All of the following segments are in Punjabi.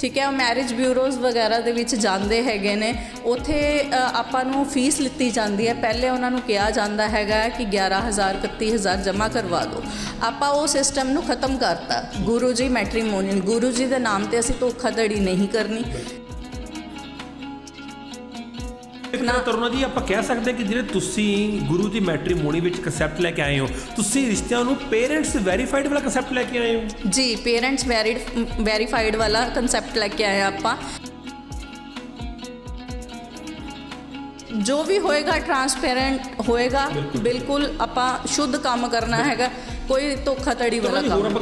ਠੀਕ ਹੈ, ਉਹ ਮੈਰਿਜ ਬਿਊਰੋਜ਼ ਵਗੈਰਾ ਦੇ ਵਿੱਚ ਜਾਂਦੇ ਹੈਗੇ ਨੇ। ਉਥੇ ਆਪਾਂ ਨੂੰ ਫੀਸ ਲਿੱਤੀ ਜਾਂਦੀ ਹੈ। ਪਹਿਲੇ ਉਹਨਾਂ ਨੂੰ ਕਿਹਾ ਜਾਂਦਾ ਹੈਗਾ ਕਿ 11000 31000 ਜਮ੍ਹਾਂ ਕਰਵਾ ਦਿਓ। ਆਪਾਂ ਉਹ ਸਿਸਟਮ ਨੂੰ ਖਤਮ ਕਰਤਾ। ਗੁਰੂ ਜੀ ਮੈਟ੍ਰੀਮੋਨੀਅਲ ਗੁਰੂ ਜੀ ਦੇ ਨਾਮ ਤੇ ਅਸੀਂ ਧੋਖਾਧੜੀ ਨਹੀਂ ਕਰਨੀ। ਤਰੁਣਾ ਜੀ ਆਪਾਂ ਕਹਿ ਸਕਦੇ ਕਿ ਜਿਹੜੇ ਤੁਸੀਂ ਗੁਰੂ ਦੀ ਮੈਟ੍ਰੀਮੋਨੀ ਵਿੱਚ ਕਨਸੈਪਟ ਲੈ ਕੇ ਆਏ ਹੋ ਤੁਸੀਂ ਰਿਸ਼ਤਿਆਂ ਨੂੰ ਪੇਰੈਂਟਸ ਵੈਰੀਫਾਈਡ ਵਾਲਾ ਕਨਸੈਪਟ ਲੈ ਕੇ ਆਏ ਹੋ? ਜੀ ਪੇਰੈਂਟਸ ਵੈਰਿਡ ਵੈਰੀਫਾਈਡ ਵਾਲਾ ਕਨਸੈਪਟ ਲੈ ਕੇ ਆਏ ਆਪਾਂ। ਜੋ ਵੀ ਹੋਏਗਾ ਟਰਾਂਸਪੇਰੈਂਟ ਹੋਏਗਾ ਬਿਲਕੁਲ। ਆਪਾਂ ਸ਼ੁੱਧ ਕੰਮ ਕਰਨਾ ਹੈਗਾ ਕੋਈ ਧੋਖਾਧੜੀ ਵਾਲਾ ਕੰਮ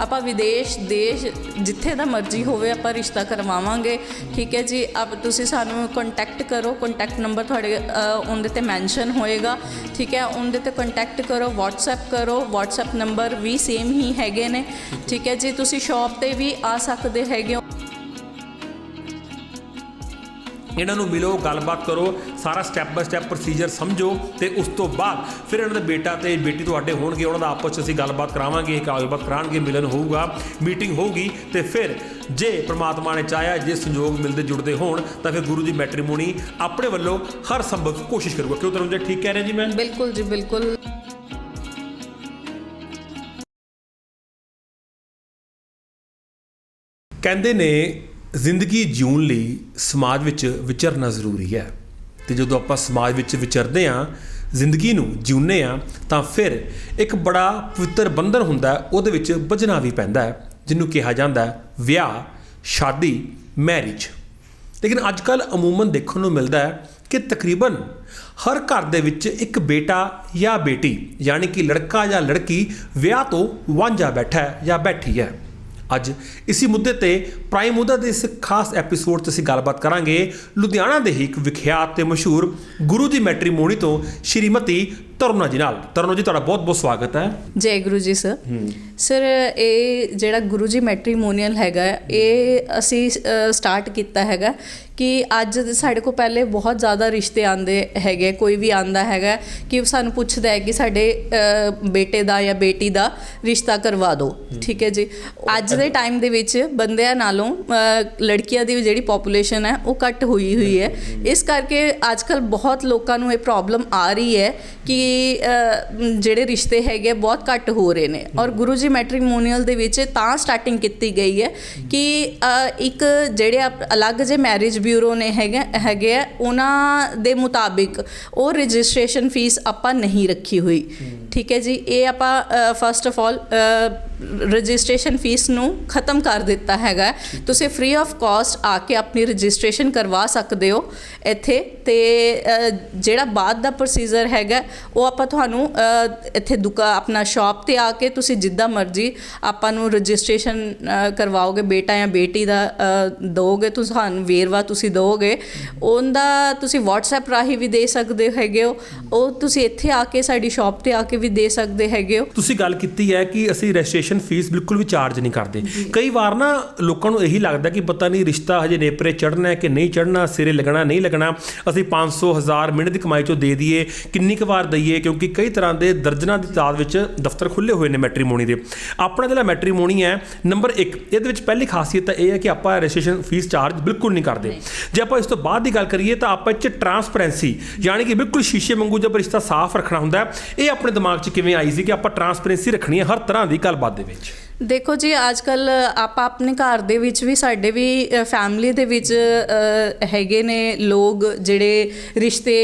ਆਪਾਂ ਵਿਦੇਸ਼ ਦੇਸ਼ ਜਿੱਥੇ ਦਾ ਮਰਜ਼ੀ ਹੋਵੇ ਆਪਾਂ ਰਿਸ਼ਤਾ ਕਰਵਾਵਾਂਗੇ। ਠੀਕ ਹੈ ਜੀ ਆਪ ਤੁਸੀਂ ਸਾਨੂੰ ਕੰਟੈਕਟ ਕਰੋ। ਕੰਟੈਕਟ ਨੰਬਰ ਤੁਹਾਡੇ ਉਹਦੇ ਤੇ ਮੈਂਸ਼ਨ ਹੋਏਗਾ। ਠੀਕ ਹੈ ਉਹਦੇ ਤੇ ਕੰਟੈਕਟ ਕਰੋ WhatsApp ਕਰੋ। WhatsApp ਨੰਬਰ ਵੀ ਸੇਮ ਹੀ ਹੈਗੇ ਨੇ। ਠੀਕ ਹੈ। ਜੀ ਤੁਸੀਂ ਸ਼ਾਪ ਤੇ ਵੀ ਆ ਸਕਦੇ ਹੈਗੇ ਇਹਨਾਂ ਨੂੰ ਮਿਲੋ ਗੱਲਬਾਤ ਕਰੋ ਸਾਰਾ ਸਟੈਪ ਬਾਈ ਸਟੈਪ ਪ੍ਰੋਸੀਜਰ ਸਮਝੋ ਤੇ ਉਸ ਤੋਂ ਬਾਅਦ ਫਿਰ ਇਹਨਾਂ ਦਾ ਬੇਟਾ ਤੇ ਬੇਟੀ ਤੁਹਾਡੇ ਹੋਣਗੇ ਉਹਨਾਂ ਦਾ ਆਪਸ 'ਚ ਅਸੀਂ ਗੱਲਬਾਤ ਕਰਾਵਾਂਗੇ ਗੱਲਬਾਤ ਕਰਾਂਗੇ ਮਿਲਨ ਹੋਊਗਾ ਮੀਟਿੰਗ ਹੋਊਗੀ ਤੇ ਫਿਰ ਜੇ ਪ੍ਰਮਾਤਮਾ ਨੇ ਚਾਹਿਆ ਜੇ ਸੰਯੋਗ ਮਿਲਦੇ ਜੁੜਦੇ ਹੋਣ ਤਾਂ ਫਿਰ ਗੁਰੂ ਦੀ ਮੈਟ੍ਰੀਮੋਨੀ ਆਪਣੇ ਵੱਲੋਂ ਹਰ ਸੰਭਵ ਕੋਸ਼ਿਸ਼ ਕਰੂਗਾ। ਕਿਉਂ ਤਰੁਣ ਜੀ ਠੀਕ ਕਹਿ ਰਹੇ ਜੀ ਮੈਂ? ਬਿਲਕੁਲ ਜੀ ਬਿਲਕੁਲ। ਕਹਿੰਦੇ ਨੇ ਜ਼ਿੰਦਗੀ ਜਿਉਣ ਲਈ ਸਮਾਜ ਵਿੱਚ ਵਿਚਰਨਾ ਜ਼ਰੂਰੀ ਹੈ। ਤੇ ਜਦੋਂ ਆਪਾਂ ਸਮਾਜ ਵਿੱਚ ਵਿਚਰਦੇ ਹਾਂ, ਜ਼ਿੰਦਗੀ ਨੂੰ ਜਿਉਂਦੇ ਹਾਂ, ਤਾਂ ਫਿਰ ਇੱਕ ਬੜਾ ਪਵਿੱਤਰ ਬੰਧਨ ਹੁੰਦਾ ਉਹਦੇ ਵਿੱਚ ਬੱਝਣਾ ਵੀ ਪੈਂਦਾ ਹੈ, ਜਿਹਨੂੰ ਕਿਹਾ ਜਾਂਦਾ ਹੈ ਵਿਆਹ, ਸ਼ਾਦੀ ਮੈਰਿਜ ਲੇਕਿਨ ਅੱਜ ਕੱਲ ਅਮੂਮਨ ਦੇਖਣ ਨੂੰ ਮਿਲਦਾ ਹੈ ਕਿ ਤਕਰੀਬਨ ਹਰ ਘਰ ਦੇ ਵਿੱਚ ਇੱਕ ਬੇਟਾ ਜਾਂ ਬੇਟੀ, ਯਾਨੀ ਕਿ ਲੜਕਾ ਜਾਂ ਲੜਕੀ ਵਿਆਹ ਤੋਂ ਵਾਂਝਾ ਬੈਠਾ ਹੈ ਜਾਂ ਬੈਠੀ ਹੈ। ਅੱਜ ਇਸੇ ਮੁੱਦੇ ਤੇ ਪ੍ਰਾਈਮ ਮੁੱਦਾ ਦੇ ਇਸ ਖਾਸ ਐਪੀਸੋਡ 'ਚ ਅਸੀਂ ਗੱਲਬਾਤ ਕਰਾਂਗੇ। ਲੁਧਿਆਣਾ ਦੇ ਹੀ ਇੱਕ ਵਿਖਿਆਤ ਤੇ ਮਸ਼ਹੂਰ ਗੁਰੂ ਦੀ ਮੈਟ੍ਰੀਮੋਨੀ ਤੋਂ ਸ਼੍ਰੀਮਤੀ ਤਰੁਣਾ ਜੀ ਨਾਲ। ਤਰੁਣਾ ਜੀ ਤੁਹਾਡਾ ਬਹੁਤ ਬਹੁਤ ਸਵਾਗਤ ਹੈ। ਜੈ ਗੁਰੂ ਜੀ ਸਰ। ਸਰ ਇਹ ਜਿਹੜਾ ਗੁਰੂ ਜੀ ਮੈਟ੍ਰੀਮੋਨੀਅਲ ਹੈਗਾ ਇਹ ਅਸੀਂ ਸਟਾਰਟ ਕੀਤਾ ਹੈਗਾ ਕਿ ਅੱਜ ਸਾਡੇ ਕੋਲ ਪਹਿਲੇ ਬਹੁਤ ਜ਼ਿਆਦਾ ਰਿਸ਼ਤੇ ਆਂਦੇ ਹੈਗੇ ਕੋਈ ਵੀ ਆਂਦਾ ਹੈਗਾ ਕਿ ਸਾਨੂੰ ਪੁੱਛਦਾ ਹੈ ਕਿ ਸਾਡੇ ਬੇਟੇ ਦਾ ਜਾਂ ਬੇਟੀ ਦਾ ਰਿਸ਼ਤਾ ਕਰਵਾ ਦਿਓ। ਠੀਕ ਹੈ ਜੀ? ਅੱਜ ਦੇ ਟਾਈਮ ਦੇ ਵਿੱਚ ਬੰਦਿਆਂ ਨਾਲੋਂ ਲੜਕੀਆਂ ਦੀ ਜਿਹੜੀ ਪੋਪੂਲੇਸ਼ਨ ਹੈ ਉਹ ਘੱਟ ਹੋਈ ਹੋਈ ਹੈ। ਇਸ ਕਰਕੇ ਅੱਜ ਕੱਲ ਬਹੁਤ ਲੋਕਾਂ ਨੂੰ ਇਹ ਪ੍ਰੋਬਲਮ ਆ ਰਹੀ ਹੈ ਕਿ ਜਿਹੜੇ ਰਿਸ਼ਤੇ ਹੈਗੇ ਬਹੁਤ ਘੱਟ ਹੋ ਰਹੇ ਨੇ। ਔਰ ਗੁਰੂ ਜੀ ਮੈਟ੍ਰੀਮੋਨੀਅਲ ਦੇ ਵਿੱਚ ਤਾਂ ਸਟਾਰਟਿੰਗ ਕੀਤੀ ਗਈ ਹੈ ਕਿ ਇੱਕ ਜਿਹੜੇ ਅਲੱਗ ਜੇ ਮੈਰਿਜ ਬਿਊਰੋ ਨੇ ਹੈਗੇ ਹੈਗੇ ਆ ਉਹਨਾਂ ਦੇ ਮੁਤਾਬਿਕ ਉਹ ਰਜਿਸਟ੍ਰੇਸ਼ਨ ਫੀਸ ਆਪਾਂ ਨਹੀਂ ਰੱਖੀ ਹੋਈ। ਠੀਕ ਹੈ ਜੀ ਇਹ ਆਪਾਂ first of all registration fee ਨੂੰ ਖਤਮ ਕਰ ਦਿੱਤਾ ਹੈਗਾ ਤੁਸੀਂ ਫ੍ਰੀ ਆਫ ਕਾਸਟ ਆ ਕੇ ਆਪਣੀ ਰਜਿਸਟ੍ਰੇਸ਼ਨ ਕਰਵਾ ਸਕਦੇ ਹੋ ਇੱਥੇ ਤੇ ਜਿਹੜਾ ਬਾਅਦ ਦਾ ਪ੍ਰੋਸੀਜਰ ਹੈਗਾ ਉਹ ਆਪਾਂ ਤੁਹਾਨੂੰ ਇੱਥੇ ਦੁਕਾ ਆਪਣਾ ਸ਼ਾਪ ਤੇ ਆ ਕੇ ਤੁਸੀਂ ਜਿੱਦਾਂ ਮਰਜ਼ੀ ਆਪਾਂ ਨੂੰ ਰਜਿਸਟ੍ਰੇਸ਼ਨ ਕਰਵਾਓਗੇ ਬੇਟਾ ਜਾਂ ਬੇਟੀ ਦਾ ਦੋਗੇ ਤੁਹਾਨੂੰ ਵੇਰਵਾ ਤੁਸੀਂ ਦੋਗੇ ਉਹਦਾ ਤੁਸੀਂ WhatsApp ਰਾਹੀਂ ਵੀ ਦੇ ਸਕਦੇ ਹੈਗੇ ਹੋ ਉਹ ਤੁਸੀਂ ਇੱਥੇ ਆ ਕੇ ਸਾਡੀ ਸ਼ਾਪ ਤੇ ਆ ਕੇ ਵੀ ਦੇ ਸਕਦੇ ਹੈਗੇ ਹੋ। ਤੁਸੀਂ ਗੱਲ ਕੀਤੀ ਹੈ ਕਿ ਅਸੀਂ ਰਜਿਸਟ੍ਰੇਸ਼ਨ ਫੀਸ ਬਿਲਕੁਲ ਵੀ ਚਾਰਜ ਨਹੀਂ ਕਰਦੇ। ਕਈ ਵਾਰ ਨਾ ਲੋਕਾਂ ਨੂੰ ਇਹੀ ਲੱਗਦਾ ਕਿ ਪਤਾ ਨਹੀਂ ਰਿਸ਼ਤਾ ਹਜੇ ਨੇਪਰੇ ਚੜਨਾ ਹੈ ਕਿ ਨਹੀਂ ਚੜਨਾ ਸਿਰੇ ਲੱਗਣਾ ਨਹੀਂ ਲੱਗਣਾ। ਅਸੀਂ 500 ਹਜ਼ਾਰ ਮਿੰਟ ਦੀ ਕਮਾਈ ਚੋਂ ਦੇ ਦਈਏ ਕਿੰਨੀ ਕੁ ਵਾਰ ਦਈਏ ਕਿਉਂਕਿ ਕਈ ਤਰ੍ਹਾਂ ਦੇ ਦਰਜਨਾਂ ਦੀ ਤਾਦਾਦ ਵਿੱਚ ਦਫ਼ਤਰ ਖੁੱਲੇ ਹੋਏ ਨੇ ਮੈਟ੍ਰੀਮੋਨੀ ਦੇ। ਆਪਣਾ ਜਿਹੜਾ ਮੈਟ੍ਰੀਮੋਨੀ ਹੈ ਨੰਬਰ 1 ਇਹਦੇ ਵਿੱਚ ਪਹਿਲੀ ਖਾਸੀਅਤ ਤਾਂ ਇਹ ਹੈ ਕਿ ਆਪਾਂ ਰਜਿਸਟ੍ਰੇਸ਼ਨ ਫੀਸ ਚਾਰਜ ਬਿਲਕੁਲ ਨਹੀਂ ਕਰਦੇ। ਜੇ ਆਪਾਂ ਇਸ ਤੋਂ ਬਾਅਦ ਦੀ ਗੱਲ ਕਰੀਏ ਤਾਂ ਆਪਾਂ ਇਹ 'ਚ ਟਰਾਂਸਪੇਰੈਂਸੀ ਯਾਨੀ ਕਿ ਬਿਲਕੁਲ ਸ਼ੀਸ਼ੇ ਵਾਂਗੂ ਜਦ ਰਿਸ਼ਤਾ ਸਾਫ਼ ਰੱਖਣਾ ਹੁੰਦਾ ਹੈ ਇਹ ਆਪਣੇ ਦਿਮਾਗ 'ਚ ਕਿਵੇਂ ਆਈ ਸੀ ਕਿ ਆਪਾਂ ਟਰਾਂਸਪੇਰੈਂਸੀ ਰੱਖਣੀ ਹੈ ਹਰ ਤਰ੍ਹਾਂ ਦੀ ਗੱਲਬਾਤ ਦੇ ਵਿੱਚ? ਦੇਖੋ ਜੀ ਅੱਜ ਕੱਲ ਆਪਾਂ ਆਪਣੇ ਘਰ ਦੇ ਵਿੱਚ ਵੀ ਸਾਡੇ ਵੀ ਫੈਮਿਲੀ ਦੇ ਵਿੱਚ ਹੈਗੇ ਨੇ ਲੋਕ ਜਿਹੜੇ ਰਿਸ਼ਤੇ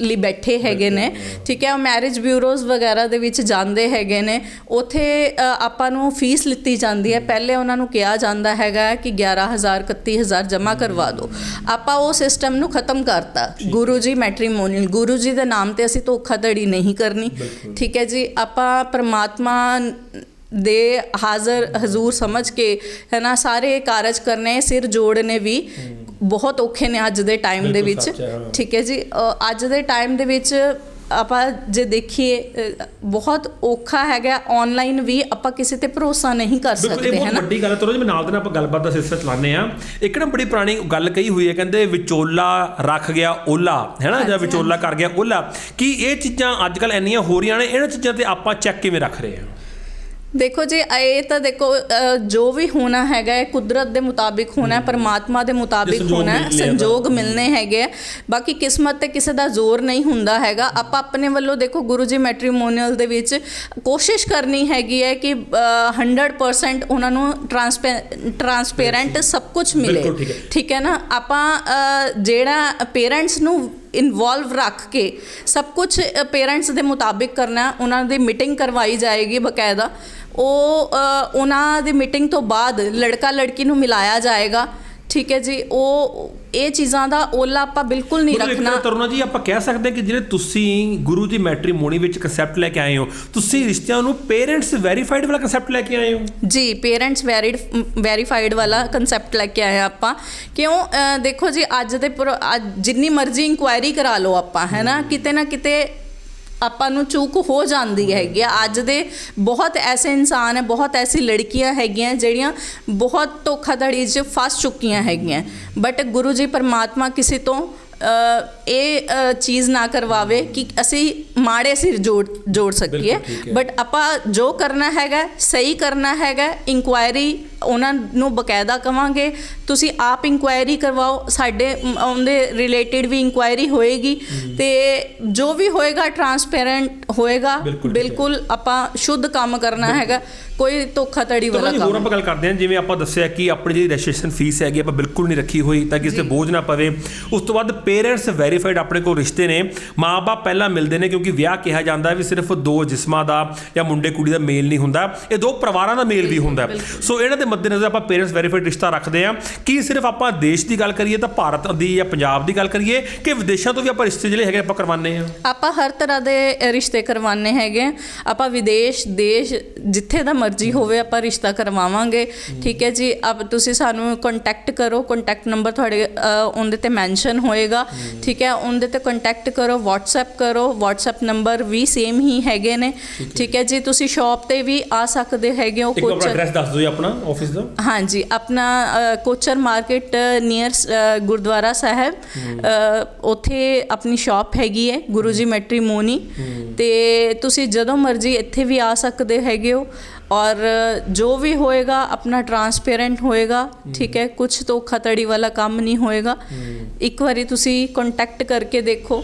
ਲਈ ਬੈਠੇ ਹੈਗੇ ਨੇ। ਠੀਕ ਹੈ ਮੈਰਿਜ ਬਿਊਰੋਜ਼ ਵਗੈਰਾ ਦੇ ਵਿੱਚ ਜਾਂਦੇ ਹੈਗੇ ਨੇ। ਉਥੇ ਆਪਾਂ ਨੂੰ ਫੀਸ ਲਿੱਤੀ ਜਾਂਦੀ ਹੈ। ਪਹਿਲੇ ਉਹਨਾਂ ਨੂੰ ਕਿਹਾ ਜਾਂਦਾ ਹੈਗਾ ਕਿ 11000 31000 ਜਮ੍ਹਾਂ ਕਰਵਾ ਦਿਓ। ਆਪਾਂ ਉਹ ਸਿਸਟਮ ਨੂੰ ਖਤਮ ਕਰਤਾ। ਗੁਰੂ ਜੀ ਮੈਟ੍ਰੀਮੋਨੀਅਲ ਗੁਰੂ ਜੀ ਦੇ ਨਾਮ ਤੇ ਅਸੀਂ ਧੋਖਾਧੜੀ ਨਹੀਂ ਕਰਨੀ। ਠੀਕ ਹੈ ਜੀ ਆਪਾਂ ਪ੍ਰਮਾਤਮਾ ਦੇ ਹਾਜ਼ਰ ਹਜ਼ੂਰ ਸਮਝ ਕੇ ਹੈ ਨਾ ਸਾਰੇ ਕਾਰਜ ਕਰਨੇ ਸਿਰ ਜੋੜਨੇ ਵੀ ਬਹੁਤ ਔਖੇ ਨੇ ਅੱਜ ਦੇ ਟਾਈਮ ਦੇ ਵਿੱਚ। ਹੈ, ਹਾਂ। ਠੀਕ ਹੈ ਜੀ ਅੱਜ ਦੇ ਟਾਈਮ ਦੇ ਵਿੱਚ ਆਪਾਂ ਜੇ ਦੇਖੀਏ ਬਹੁਤ ਔਖਾ ਹੈਗਾ ਆਨਲਾਈਨ ਵੀ ਆਪਾਂ ਕਿਸੇ ਤੇ ਭਰੋਸਾ ਨਹੀਂ ਕਰ ਸਕਦੇ ਹੈ ਬਹੁਤ ਨਾ। ਵੱਡੀ ਗੱਲ ਹੈ। ਤਰੋ ਜੀ ਮੈਂ ਨਾਲ ਦੇ ਨਾਲ ਆਪਾਂ ਗੱਲਬਾਤ ਦਾ ਸਿਲਸਿਲਾ ਚਲਾਉਂਦੇ ਆ ਇੱਕ ਨਾ ਬੜੀ ਪੁਰਾਣੀ ਗੱਲ ਕਹੀ ਹੋਈ ਹੈ ਕਹਿੰਦੇ ਵਿਚੋਲਾ ਰੱਖ ਗਿਆ ਓਲਾ ਹੈਨਾ ਜਾਂ ਵਿਚੋਲਾ ਕਰ ਗਿਆ ਓਲਾ। ਕੀ ਇਹ ਚੀਜ਼ਾਂ ਅੱਜ ਕੱਲ ਇੰਨੀਆਂ ਹੋ ਰਹੀਆਂ ਨੇ ਇਹਨਾਂ ਚੀਜ਼ਾਂ ਤੇ ਆਪਾਂ ਚੈੱਕ ਕਿਵੇਂ ਰੱਖ ਰਹੇ ਹਾਂ? ਦੇਖੋ ਜੀ ਇਹ ਤਾਂ ਦੇਖੋ ਅ, ਜੋ ਵੀ ਹੋਣਾ ਹੈਗਾ ਹੈ ਕੁਦਰਤ ਦੇ ਮੁਤਾਬਿਕ ਹੋਣਾ ਹੈ ਪਰਮਾਤਮਾ ਦੇ ਮੁਤਾਬਿਕ ਸੰਜੋਗ ਹੋਣਾ ਹੈ ਮਿਲਨੇ ਆ ਸੰਜੋਗ ਮਿਲਨੇ ਹੈਗੇ ਆ ਬਾਕੀ ਕਿਸਮਤ ਤੇ ਕਿਸੇ ਦਾ ਜ਼ੋਰ ਨਹੀਂ ਹੁੰਦਾ ਹੈਗਾ। ਆਪਾਂ ਆਪਣੇ ਵੱਲੋਂ ਦੇਖੋ ਗੁਰੂ ਜੀ ਮੈਟ੍ਰੀਮੋਨੀਅਲ ਦੇ ਵਿੱਚ ਕੋਸ਼ਿਸ਼ ਕਰਨੀ ਹੈਗੀ ਹੈ ਕਿ ਅ, 100% ਉਹਨਾਂ ਨੂੰ ਟਰਾਂਸਪੇਰੈਂਟ ਸਭ ਕੁਝ ਮਿਲੇ। ਬਿਲਕੁਲ ਠੀਕ ਹੈ। ਠੀਕ ਹੈ ਨਾ? ਆਪਾਂ ਅ, ਜਿਹੜਾ ਪੇਰੈਂਟਸ ਨੂੰ ਇਨਵੋਲਵ ਰੱਖ ਕੇ ਸਭ ਕੁਝ ਪੇਰੈਂਟਸ ਦੇ ਮੁਤਾਬਿਕ ਕਰਨਾ, ਉਹਨਾਂ ਦੀ ਮੀਟਿੰਗ ਕਰਵਾਈ ਜਾਏਗੀ ਬਕਾਇਦਾ। ਉਹ ਉਹਨਾਂ ਦੀ ਮੀਟਿੰਗ ਤੋਂ ਬਾਅਦ ਲੜਕਾ ਲੜਕੀ ਨੂੰ ਮਿਲਾਇਆ ਜਾਏਗਾ। ਠੀਕ ਹੈ ਜੀ ਉਹ ਇਹ ਚੀਜ਼ਾਂ ਦਾ ਓਲਾ ਆਪਾਂ ਬਿਲਕੁਲ ਨਹੀਂ ਰੱਖਣਾ। ਤਰੁਣਾ ਜੀ ਆਪਾਂ ਕਹਿ ਸਕਦੇ ਕਿ ਜਿਹੜੇ ਤੁਸੀਂ ਗੁਰੂ ਦੀ ਮੈਟਰੀਮੋਨੀ ਵਿੱਚ ਕਨਸੈਪਟ ਲੈ ਕੇ ਆਏ ਹੋ ਤੁਸੀਂ ਰਿਸ਼ਤਿਆਂ ਨੂੰ ਪੇਰੈਂਟਸ ਵੈਰੀਫਾਈਡ ਵਾਲਾ ਕਨਸੈਪਟ ਲੈ ਕੇ ਆਏ ਹੋ? ਜੀ ਪੇਰੈਂਟਸ ਵੈਰਿਡ ਵੈਰੀਫਾਈਡ ਵਾਲਾ ਕਨਸੈਪਟ ਲੈ ਕੇ ਆਏ ਆਪਾਂ। ਕਿਉਂ? ਦੇਖੋ ਜੀ ਅੱਜ ਦੇ ਜਿੰਨੀ ਮਰਜ਼ੀ ਇਨਕੁਆਇਰੀ ਕਰਾ ਲਓ ਆਪਾਂ ਹੈ ਨਾ? ਕਿਤੇ ਨਾ ਕਿਤੇ ਆਪਾਂ ਨੂੰ ਚੂਕ ਹੋ ਜਾਂਦੀ ਹੈਗੀ ਆ। ਅੱਜ ਦੇ ਬਹੁਤ ਐਸੇ ਇਨਸਾਨ ਹੈ ਬਹੁਤ ਐਸੀ ਲੜਕੀਆਂ ਹੈਗੀਆਂ ਜਿਹੜੀਆਂ ਬਹੁਤ ਧੋਖਾਧੜੀ 'ਚ ਫਸ ਚੁੱਕੀਆਂ ਹੈਗੀਆਂ। ਬਟ ਗੁਰੂ ਜੀ ਪਰਮਾਤਮਾ ਕਿਸੇ ਤੋਂ ਇਹ ਚੀਜ਼ ਨਾ ਕਰਵਾਵੇ ਕਿ ਅਸੀਂ ਮਾੜੇ ਸਿਰ ਜੋੜ ਜੋੜ ਸਕੀਏ। ਬਟ ਆਪਾਂ ਜੋ ਕਰਨਾ ਹੈਗਾ ਸਹੀ ਕਰਨਾ ਹੈਗਾ ਇਨਕੁਆਇਰੀ ਉਹਨਾਂ ਨੂੰ ਬਕਾਇਦਾ ਕਵਾਂਗੇ ਤੁਸੀਂ ਆਪ ਇਨਕੁਆਇਰੀ ਕਰਵਾਓ ਸਾਡੇ ਉਹਦੇ ਰਿਲੇਟਡ ਵੀ ਇਨਕੁਆਇਰੀ ਹੋਏਗੀ ਤੇ ਜੋ ਵੀ ਹੋਏਗਾ ਟਰਾਂਸਪੇਰੈਂਟ ਹੋਏਗਾ ਬਿਲਕੁਲ ਆਪਾਂ ਸ਼ੁੱਧ ਕੰਮ ਕਰਨਾ ਹੈਗਾ ਕੋਈ ਧੋਖਾਧੜੀ ਵਾਲਾ ਜੀ ਹੋਰ ਕੰਮ ਆਪਾਂ ਗੱਲ ਕਰਦੇ ਹਾਂ ਜਿਵੇਂ ਆਪਾਂ ਦੱਸਿਆ ਕਿ ਆਪਣੀ ਜਿਹੜੀ ਰਜਿਸਟ੍ਰੇਸ਼ਨ ਫੀਸ ਹੈਗੀ ਆਪਾਂ ਬਿਲਕੁਲ ਨਹੀਂ ਰੱਖੀ ਹੋਈ ਤਾਂ ਕਿਸੇ ਤੇ ਬੋਝ ਨਾ ਪਵੇ। ਉਸ ਤੋਂ ਬਾਅਦ ਪੇਰੈਂਟਸ ਵੈਰੀਫਾਈਡ ਆਪਣੇ ਕੋਲ ਰਿਸ਼ਤੇ ਨੇ ਮਾਪੇ ਪਹਿਲਾਂ ਮਿਲਦੇ ਨੇ ਕਿਉਂਕਿ ਵਿਆਹ ਕਿਹਾ ਜਾਂਦਾ ਵੀ ਸਿਰਫ ਦੋ ਜਿਸਮਾਂ ਦਾ ਜਾਂ ਮੁੰਡੇ ਕੁੜੀ ਦਾ ਮੇਲ ਨਹੀਂ ਹੁੰਦਾ ਇਹ ਦੋ ਪਰਿਵਾਰਾਂ ਦਾ ਮੇਲ ਵੀ ਹੁੰਦਾ। ਸੋ ਇਹਨਾਂ ਦੇ ਮੱਦੇਨਜ਼ਰ ਆਪਾਂ ਪੇਰੈਂਟਸ ਵੈਰੀਫਾਈਡ ਰਿਸ਼ਤਾ ਰੱਖਦੇ ਹਾਂ। ਕੀ ਸਿਰਫ ਆਪਾਂ ਦੇਸ਼ ਦੀ ਗੱਲ ਕਰੀਏ ਤਾਂ ਭਾਰਤ ਦੀ ਜਾਂ ਪੰਜਾਬ ਦੀ ਗੱਲ ਕਰੀਏ ਕਿ ਵਿਦੇਸ਼ਾਂ ਤੋਂ ਵੀ ਆਪਾਂ ਰਿਸ਼ਤੇ ਜਿਹੜੇ ਹੈਗੇ ਆਪਾਂ ਕਰਵਾਉਂਦੇ ਹਾਂ? ਆਪਾਂ ਹਰ ਤਰ੍ਹਾਂ ਦੇ ਰਿਸ਼ਤੇ ਕਰਵਾਉਣੇ ਹੈਗੇ ਆ। ਆਪਾਂ ਵਿਦੇਸ਼ ਦੇਸ਼ ਜਿੱਥੇ ਦਾ ਮਰਜ਼ੀ ਹੋਵੇ ਆਪਾਂ ਰਿਸ਼ਤਾ ਕਰਵਾਵਾਂਗੇ। ਠੀਕ ਹੈ ਜੀ? ਅਬ ਤੁਸੀਂ ਸਾਨੂੰ ਕੰਟੈਕਟ ਕਰੋ। ਕੰਟੈਕਟ ਨੰਬਰ ਤੁਹਾਡੇ ਉਹਦੇ ਤੇ ਮੈਂਸ਼ਨ ਹੋਏਗਾ। ਠੀਕ ਹੈ? ਉਹਦੇ ਤੇ ਕੰਟੈਕਟ ਕਰੋ WhatsApp ਕਰੋ। WhatsApp ਨੰਬਰ ਵੀ ਸੇਮ ਹੀ ਹੈਗੇ ਨੇ। ਠੀਕ ਹੈ ਜੀ। ਤੁਸੀਂ ਸ਼ਾਪ ਤੇ ਵੀ ਆ ਸਕਦੇ ਹੈਗੇ ਹੋ ਆਪਣਾ ਐਡਰੈਸ ਦੱਸ ਦਿਓ ਜੀ ਆਪਣਾ ਆਫਿਸ ਦਾ? ਹਾਂਜੀ ਆਪਣਾ ਕੋਚਰ ਮਾਰਕੀਟ ਨੀਅਰ ਗੁਰਦੁਆਰਾ ਸਾਹਿਬ ਉੱਥੇ ਆਪਣੀ ਸ਼ਾਪ ਹੈਗੀ ਹੈ ਗੁਰੂ ਜੀ ਮੈਟਰੀਮੋਨੀ ਤੇ ਤੁਸੀਂ ਜਦੋਂ ਮਰਜ਼ੀ ਇੱਥੇ ਵੀ ਆ ਸਕਦੇ ਹੈਗੇ ਹੋ ਔਰ ਜੋ ਵੀ ਹੋਏਗਾ ਆਪਣਾ ਟਰਾਂਸਪੇਰੈਂਟ ਹੋਏਗਾ ਠੀਕ ਹੈ ਕੁਝ ਧੋਖਾਧੜੀ ਵਾਲਾ ਕੰਮ ਨਹੀਂ ਹੋਏਗਾ। ਇੱਕ ਵਾਰੀ ਤੁਸੀਂ ਕੰਟੈਕਟ ਕਰਕੇ ਦੇਖੋ।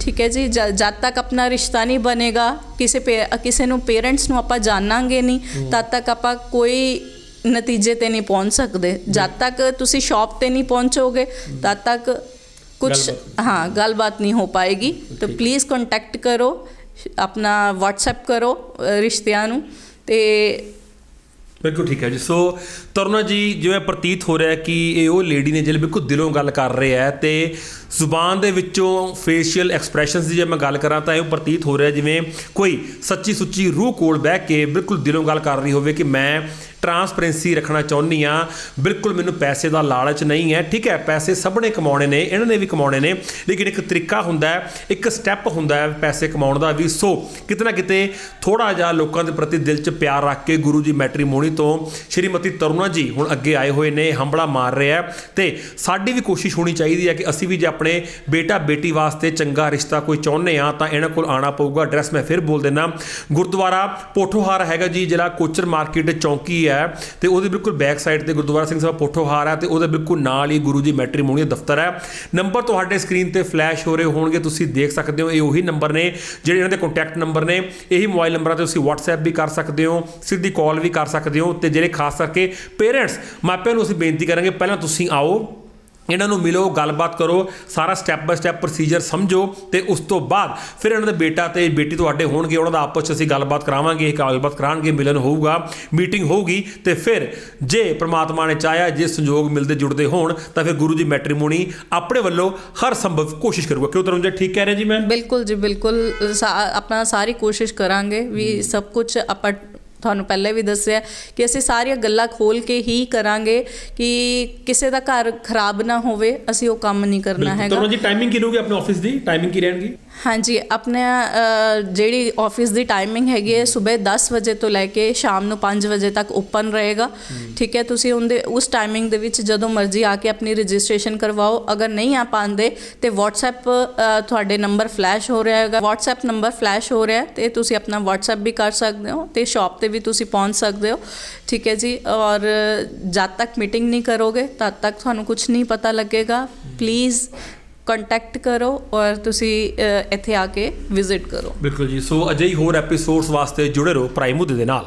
ਠੀਕ ਹੈ ਜੀ ਜਦ ਤੱਕ ਆਪਣਾ ਰਿਸ਼ਤਾ ਨਹੀਂ ਬਣੇਗਾ ਕਿਸੇ ਕਿਸੇ ਨੂੰ ਪੇਰੈਂਟਸ ਨੂੰ ਆਪਾਂ ਜਾਣਾਂਗੇ ਨਹੀਂ ਤਦ ਤੱਕ ਆਪਾਂ ਕੋਈ ਨਤੀਜੇ ਤੇ ਨਹੀਂ ਪਹੁੰਚ ਸਕਦੇ। ਜਦ ਤੱਕ ਤੁਸੀਂ ਸ਼ਾਪ ਤੇ ਨਹੀਂ ਪਹੁੰਚੋਗੇ ਤਦ ਤੱਕ ਕੁਝ। ਹਾਂ ਗੱਲਬਾਤ ਨਹੀਂ ਹੋ ਪਾਏਗੀ। ਤਾਂ ਪਲੀਜ਼ ਕੰਟੈਕਟ ਕਰੋ ਆਪਣਾ WhatsApp ਕਰੋ ਰਿਸ਼ਤਿਆਂ ਨੂੰ ਤੇ ਬਿਲਕੁਲ ਠੀਕ ਹੈ ਜੀ। ਸੋ ਤਰੁਣਾ ਜੀ ਜਿਵੇਂ ਪ੍ਰਤੀਤ ਹੋ ਰਿਹਾ ਕਿ ਇਹ ਉਹ ਲੇਡੀ ਨੇ ਜਿਹੜੇ ਬਿਲਕੁਲ ਦਿਲੋਂ ਗੱਲ ਕਰ ਰਹੇ ਹੈ ਤੇ ਜ਼ੁਬਾਨ ਦੇ ਵਿੱਚੋਂ ਫੇਸ਼ੀਅਲ ਐਕਸਪ੍ਰੈਸ਼ਨਸ ਦੀ ਜੇ ਮੈਂ ਗੱਲ ਕਰਾਂ ਤਾਂ ਇਹ ਪ੍ਰਤੀਤ ਹੋ ਰਿਹਾ ਜਿਵੇਂ ਕੋਈ ਸੱਚੀ ਸੁੱਚੀ ਰੂਹ ਕੋਲ ਬਹਿ ਕੇ ਬਿਲਕੁਲ ਦਿਲੋਂ ਗੱਲ ਕਰ ਰਹੀ ਹੋਵੇ ਕਿ ਮੈਂ ਟਰਾਂਸਪਰੈਂਸੀ ਰੱਖਣਾ ਚਾਹੁੰਦੀ ਆ ਬਿਲਕੁਲ ਮੈਨੂੰ ਪੈਸੇ ਦਾ ਲਾਲਚ ਨਹੀਂ ਹੈ। ਠੀਕ ਹੈ, ਪੈਸੇ ਸਭ ਨੇ ਕਮਾਉਣੇ ਨੇ, ਇਹਨਾਂ ਨੇ ਵੀ ਕਮਾਉਣੇ ਨੇ, ਲੇਕਿਨ ਇੱਕ ਤਰੀਕਾ ਹੁੰਦਾ ਹੈ, ਇੱਕ ਸਟੈਪ ਹੁੰਦਾ ਹੈ ਪੈਸੇ ਕਮਾਉਣ ਦਾ ਵੀ। ਸੋ ਕਿਤੇ ਨਾ ਕਿਤੇ ਥੋੜਾ ਜਿਹਾ ਲੋਕਾਂ ਦੇ ਪ੍ਰਤੀ ਦਿਲ 'ਚ ਪਿਆਰ ਰੱਖ ਕੇ ਗੁਰੂ ਜੀ ਮੈਟਰੀਮੋਨੀ ਤੋਂ ਸ਼੍ਰੀਮਤੀ ਤਰੁਣਾ ਜੀ ਹੁਣ ਅੱਗੇ ਆਏ ਹੋਏ ਨੇ ਹੰਬਲਾ ਮਾਰ ਰਿਹਾ ਆ ਤੇ ਸਾਡੀ ਵੀ ਕੋਸ਼ਿਸ਼ ਹੋਣੀ ਚਾਹੀਦੀ ਹੈ ਕਿ ਅਸੀਂ ਵੀ ਜੇ ਆਪਣੇ ਬੇਟਾ ਬੇਟੀ ਵਾਸਤੇ ਚੰਗਾ ਰਿਸ਼ਤਾ ਕੋਈ ਚਾਹੁੰਦੇ ਆ ਤਾਂ ਇਹਨਾਂ ਕੋਲ ਆਣਾ ਪਊਗਾ। ਐਡਰੈਸ ਮੈਂ ਫਿਰ ਬੋਲ ਦਿੰਦਾ। ਗੁਰਦੁਆਰਾ ਪੋਠੋਹਾਰ ਹੈਗਾ ਜੀ ਜਿਹੜਾ ਕੋਚਰ ਮਾਰਕੀਟ ਚੌਂਕੀ ਹੈ ਤੇ ਉਹਦੇ ਬਿਲਕੁਲ ਬੈਕ ਸਾਈਡ ਤੇ ਗੁਰਦੁਆਰਾ ਸਿੰਘ ਸਾਹਿਬ ਪੋਠੋਹਾਰ ਹੈ ਤੇ ਉਹਦੇ ਬਿਲਕੁਲ ਨਾਲ ਹੀ ਗੁਰੂ ਜੀ ਮੈਟਰੀਮੋਨੀ ਦਫ਼ਤਰ ਹੈ। ਨੰਬਰ ਤੁਹਾਡੇ ਸਕਰੀਨ ਤੇ ਫਲੈਸ਼ ਹੋ ਰਹੇ ਹੋਣਗੇ, ਤੁਸੀਂ ਦੇਖ ਸਕਦੇ ਹੋ, ਇਹ ਉਹੀ ਨੰਬਰ ਨੇ ਜਿਹੜੇ ਇਹਨਾਂ ਦੇ ਕੰਟੈਕਟ ਨੰਬਰ ਨੇ। ਇਹੀ ਮੋਬਾਈਲ ਨੰਬਰਾਂ ਤੇ ਤੁਸੀਂ WhatsApp ਵੀ ਕਰ ਸਕਦੇ ਹੋ, ਸਿੱਧੀ ਕਾਲ ਵੀ ਕਰ ਸਕਦੇ ਹੋ ਤੇ ਜਿਹੜੇ ਖਾਸ ਕਰਕੇ ਪੇਰੈਂਟਸ ਮਾਪਿਆਂ ਨੂੰ ਅਸੀਂ ਬੇਨਤੀ ਕਰਾਂਗੇ, ਪਹਿਲਾਂ ਤੁਸੀਂ ਆਓ। ਇਹਨਾਂ ਨੂੰ ਮਿਲੋ ਗੱਲਬਾਤ ਕਰੋ ਸਾਰਾ ਸਟੈਪ ਬਾਏ ਸਟੈਪ ਪ੍ਰੋਸੀਜਰ ਸਮਝੋ ਤੇ ਉਸ ਤੋਂ ਬਾਅਦ ਫਿਰ ਇਹਨਾਂ ਦੇ ਬੇਟਾ ਤੇ ਬੇਟੀ ਤੁਹਾਡੇ ਹੋਣਗੇ ਉਹਨਾਂ ਦਾ ਆਪਸ 'ਚ ਅਸੀਂ ਗੱਲਬਾਤ ਕਰਾਵਾਂਗੇ ਗੱਲਬਾਤ ਕਰਾਂਗੇ ਮਿਲਨ ਹੋਊਗਾ ਮੀਟਿੰਗ ਹੋਊਗੀ ਤੇ ਫਿਰ ਜੇ ਪ੍ਰਮਾਤਮਾ ਨੇ ਚਾਹਿਆ ਜੇ ਸੰਯੋਗ ਮਿਲਦੇ ਜੁੜਦੇ ਹੋਣ ਤਾਂ ਫਿਰ ਗੁਰੂ ਜੀ ਮੈਟਰੀਮੋਨੀ ਆਪਣੇ ਵੱਲੋਂ ਹਰ ਸੰਭਵ ਕੋਸ਼ਿਸ਼ ਕਰੂਗਾ। ਕਿਉਂ ਤਰੁਣ ਜੀ ਠੀਕ ਕਹਿ ਰਹੇ ਜੀ ਮੈਂ? ਬਿਲਕੁਲ ਜੀ ਬਿਲਕੁਲ ਆਪਣਾ ਸਾਰੀ ਕੋਸ਼ਿਸ਼ ਕਰਾਂਗੇ ਵੀ ਸਭ ਕੁਝ ਆਪਾਂ ਤੁਹਾਨੂੰ ਪਹਿਲੇ ਵੀ ਦੱਸਿਆ ਕਿ ਅਸੀਂ ਸਾਰੀਆਂ ਗੱਲਾਂ ਖੋਲ ਕੇ ਹੀ ਕਰਾਂਗੇ ਕਿ ਕਿਸੇ ਦਾ ਘਰ ਖਰਾਬ ਨਾ ਹੋਵੇ ਅਸੀਂ ਉਹ ਕੰਮ ਨਹੀਂ ਕਰਨਾ ਹੈਗਾ। ਤਰੁਣ ਜੀ ਟਾਈਮਿੰਗ ਕੀ ਰਹੂਗੀ ਆਪਣੇ ਆਫਿਸ ਦੀ? ਟਾਈਮਿੰਗ ਕੀ ਰਹਿਣਗੀ? ਹਾਂਜੀ ਆਪਣੇ ਜਿਹੜੀ ਆਫਿਸ ਦੀ ਟਾਈਮਿੰਗ ਹੈਗੀ ਹੈ ਸਵੇਰ 10 ਵਜੇ ਤੋਂ ਲੈ ਕੇ ਸ਼ਾਮ ਨੂੰ 5 ਵਜੇ ਤੱਕ ਓਪਨ ਰਹੇਗਾ। ਠੀਕ ਹੈ ਤੁਸੀਂ ਉਹਦੇ ਉਸ ਟਾਈਮਿੰਗ ਦੇ ਵਿੱਚ ਜਦੋਂ ਮਰਜ਼ੀ ਆ ਕੇ ਆਪਣੀ ਰਜਿਸਟ੍ਰੇਸ਼ਨ ਕਰਵਾਓ। ਅਗਰ ਨਹੀਂ ਆ ਪਾਉਂਦੇ ਤੇ WhatsApp ਤੁਹਾਡੇ ਨੰਬਰ ਫਲੈਸ਼ ਹੋ ਰਿਹਾ ਹੈਗਾ। WhatsApp ਨੰਬਰ ਫਲੈਸ਼ ਹੋ ਰਿਹਾ ਤੇ ਤੁਸੀਂ ਆਪਣਾ WhatsApp ਵੀ ਕਰ ਸਕਦੇ ਹੋ ਤੇ ਸ਼ਾਪ ਤੇ ਵੀ ਤੁਸੀਂ ਪਹੁੰਚ ਸਕਦੇ ਹੋ। ਠੀਕ ਹੈ ਜੀ, ਔਰ ਜਦ ਤੱਕ ਮੀਟਿੰਗ ਨਹੀਂ ਕਰੋਗੇ, ਤਦ ਤੱਕ ਤੁਹਾਨੂੰ ਕੁਝ ਨਹੀਂ ਪਤਾ ਲੱਗੇਗਾ। ਪਲੀਜ਼ ਕੰਟੈਕਟ ਕਰੋ ਔਰ ਤੁਸੀਂ ਇੱਥੇ ਆ ਕੇ ਵਿਜ਼ਿਟ ਕਰੋ। ਬਿਲਕੁਲ ਜੀ। ਸੋ ਅਜਿਹੀ ਹੋਰ ਐਪੀਸੋਡਸ ਵਾਸਤੇ ਜੁੜੇ ਰਹੋ ਪ੍ਰਾਈਮ ਦੇ ਨਾਲ।